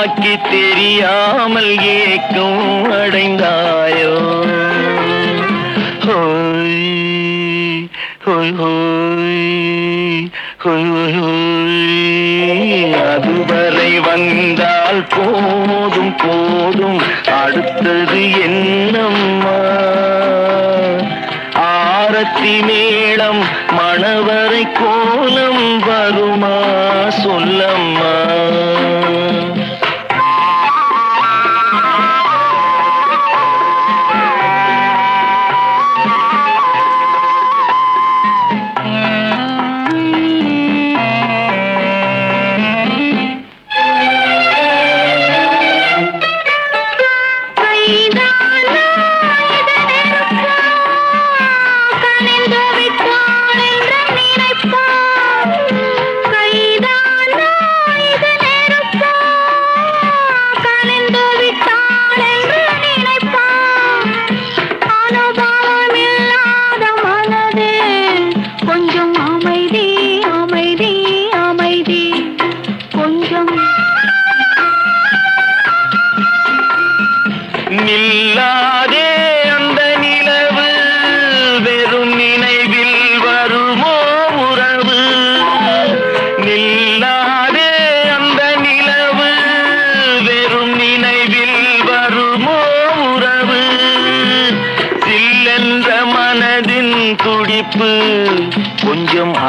Walkie தெரியாமல் ஏக்கம் அடைந்தாயோ? ஹோய் ஹோய் ஹோய் ஹோய் ஹோய். அதுவரை வந்தால் போதும் போதும். அடுத்தது என்னம்மா? ஆரத்தி மேளம் மணவரை கோலம் வருமா? சொல்லம்மா.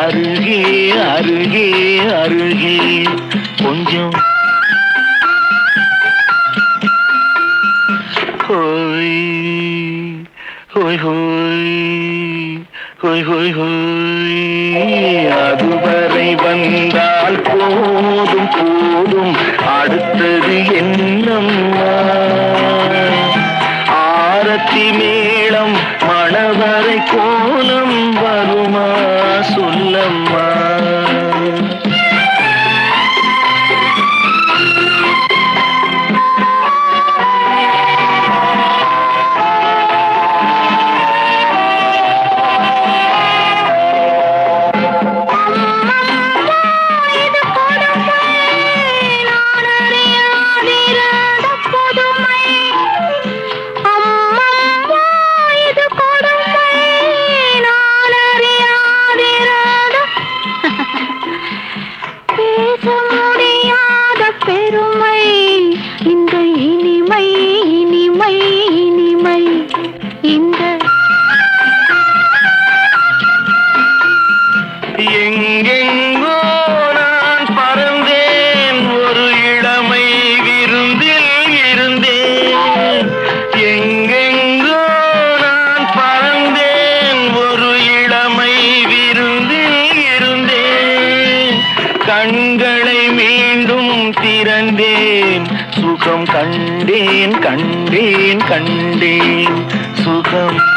அருகே அருகே அருகே. கொஞ்சம் ஹோய் ஹோய் ஹோய் ஹோய் ஹோய் ஹோய். அதுவரை வந்தால் போதும் போதும். அடுத்தது என்னம்மா? ஆரத்தி மேளம் மணவரை கோ சந்தோஷம்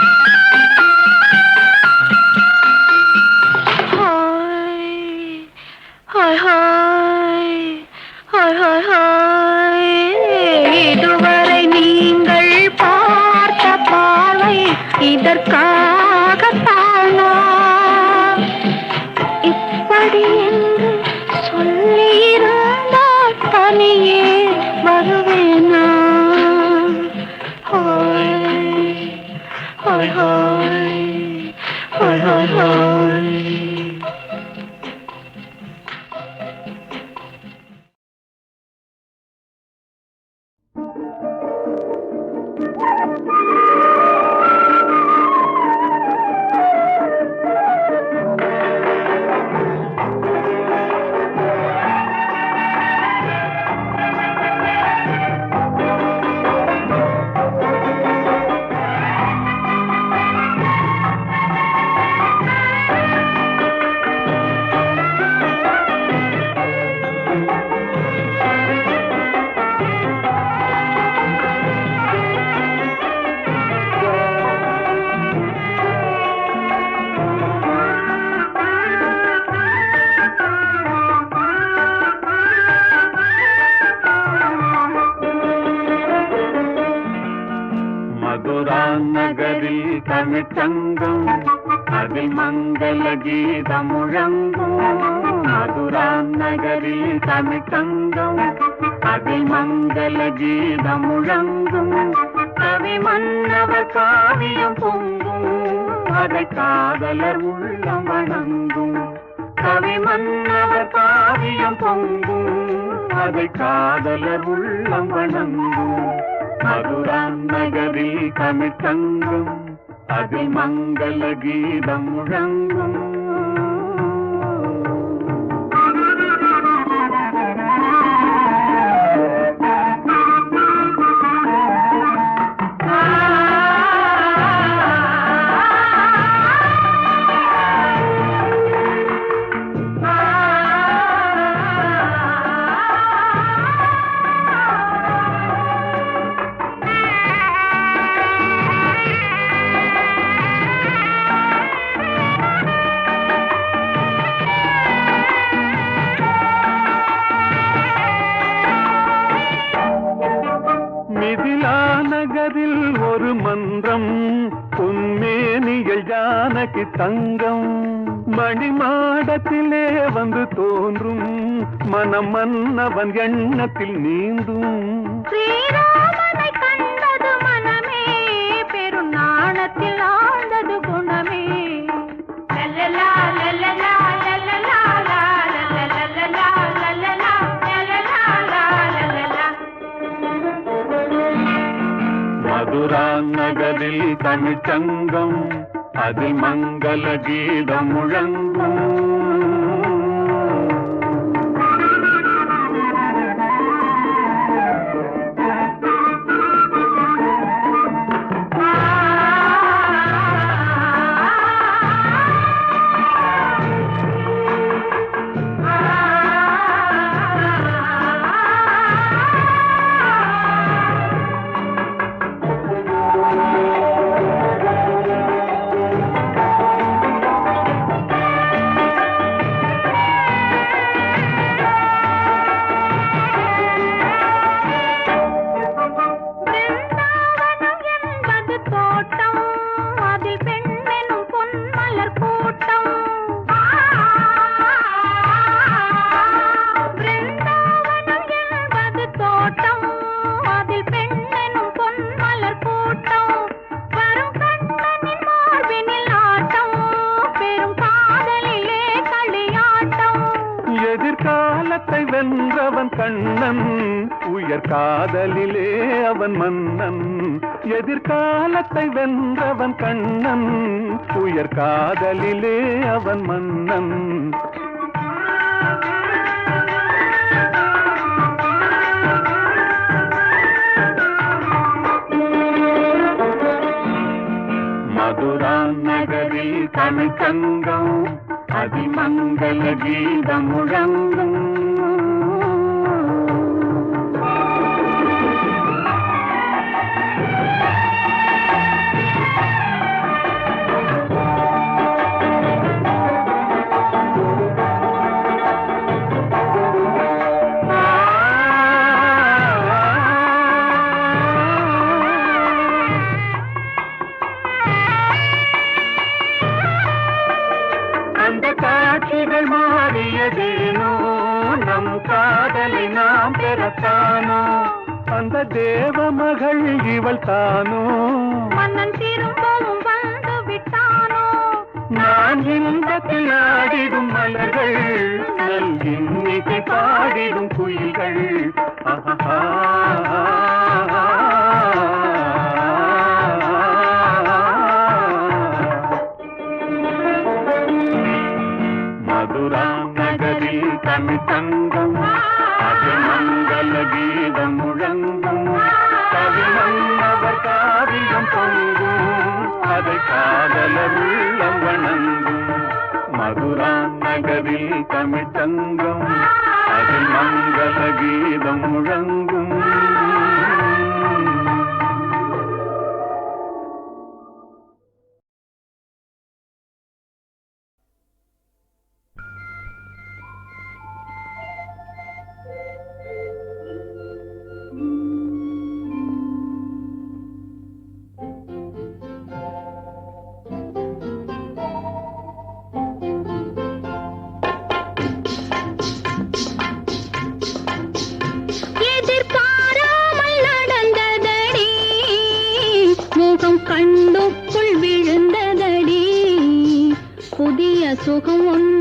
அதில் மங்கள கீதம் முழங்கும் கவி மன்னவர் காவியம் பொங்கும் அதை காதலர் உள்ளம் வணங்கும். கவி மன்னவர் காவியம் பொங்கும் அதை காதலர் உள்ளம் வணங்கும். மதுரான் நகரில் தமிழ் தங்கும் அதில் மங்கள கீதம் முழங்கும் ஜானகி தங்கம் மணிமாடத்திலே வந்து தோன்றும் மனம் மன்னவன் எண்ணத்தில் நீந்தும் ஸ்ரீராமனை கண்டது மனமே பெரும் நாணத்தில் ஆழ்ந்தது குணமே. மதுரா நகரில் தமிழ்ச்சங்கம் அதில் மங்கள கீதம் முழங்கும். கண்ணன் உயர் காதலிலே அவன் மன்னன். எதிர்காலத்தை வென்றவன் கண்ணன் உயர் காதலிலே அவன் மன்னன். மதுரா நகரில் தமிழ்ச்சங்கம் அதிமங்கல கீதம் முழங்கும். மதுரா நகரில் தமிழ்தங்கம் அது மங்கள கீதம் முழங்கும். கவிமன்னவர் காவியம் பொங்கும். அதை காதல உள்ளம் வணங்கும். மதுரா நகரில் தமிழ்தங்கம் அது மங்கள கீதம் முழங்கும். そこを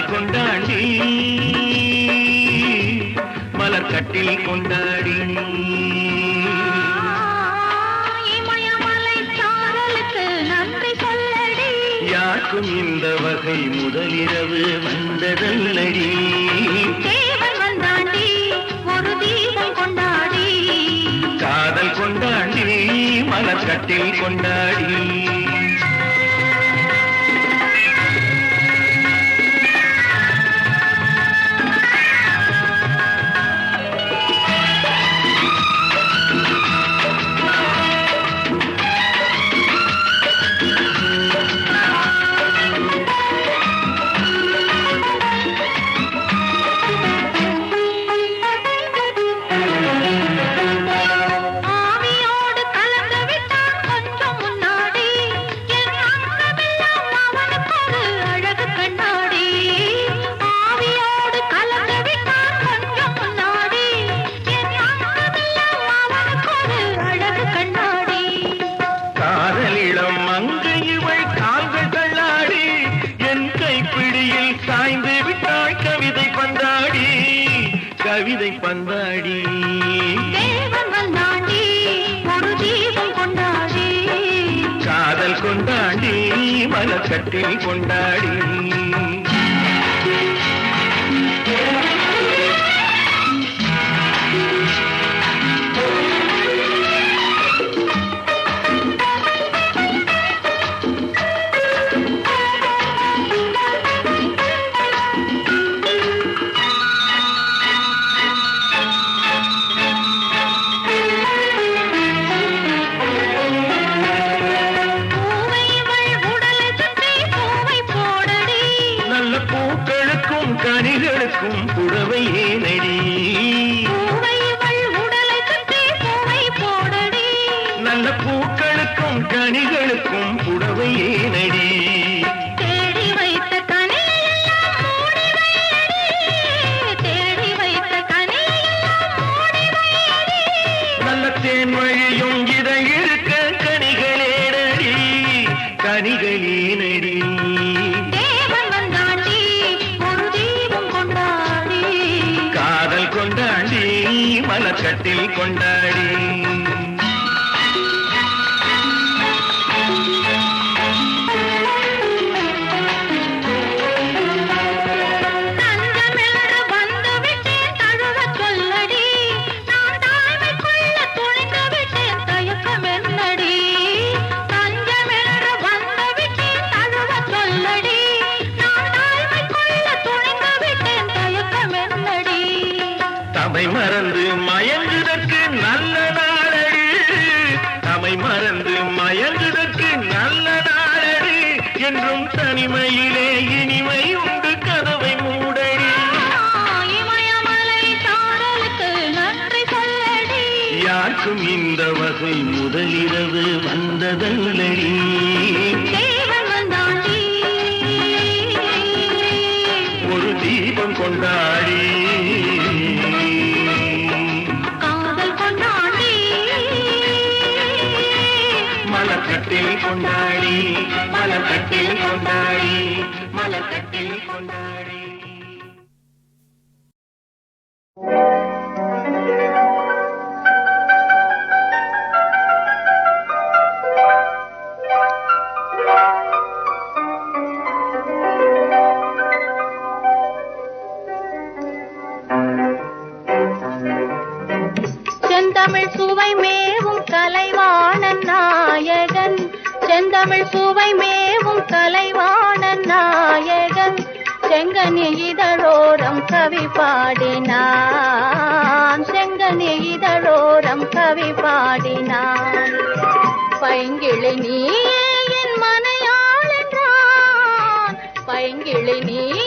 மலர்கால் கொண்டாடி மலர்கட்டில் கொண்டாடி யாருக்கும் இந்த வகை முதலிரவு வந்ததல்லடி. கொண்டாடி ஒரு தீபம் கொண்டாடி. காதல் கொண்டாடி மலர்கட்டில் கொண்டாடி. மலர் கட்டில் கொண்டாடி. யாருக்கும் இந்த வகை முதலிரவு வந்ததல்லடி. ஒரு தீபம் கொண்டாடி. மலக்கட்டில் கொண்டாடி. மலக்கட்டில் கொண்டாடி. மலக்கட்டில் கொண்டாடி. செந்தமிழ் சுவை மேவும் தலைவான நாயகன். செங்கனி இதழோரம் கவி பாடினான். செங்கனி இதழோரம் கவி பாடினான். பைங்கிளி நீ என் மனையாளன்றான் பைங்கிளி நீ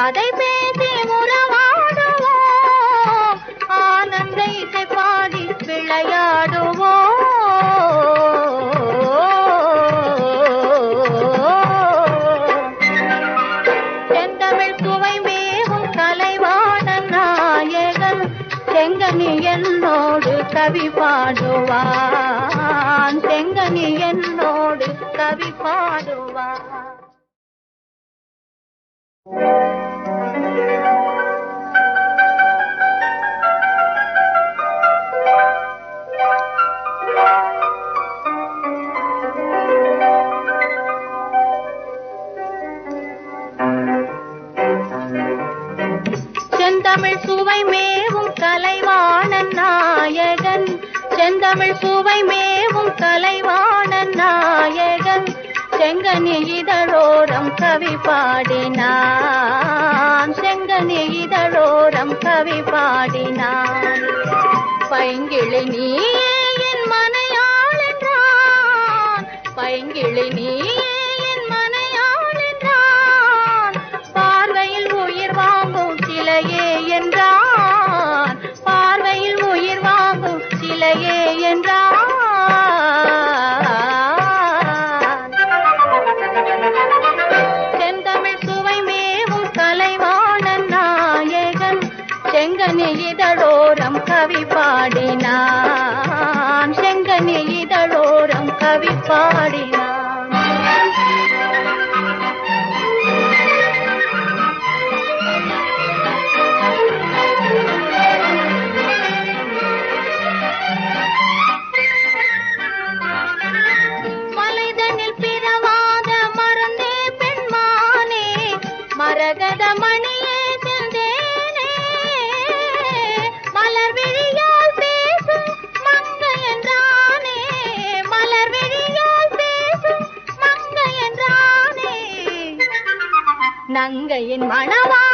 கதை பேசி மேவும் கலைவாணன் நாயகன். செந்தமிழ் சுவை மேவும் கலைவாணன் நாயகன். செங்கனி இதழோரம் கவி பாடினான். செங்கனி இதழோரம் கவி பாடினான். பைங்கிளி என் மனையாளன்றான் பைங்கிளி கனி இதழோரம் கவி பாடினார் என் மனவா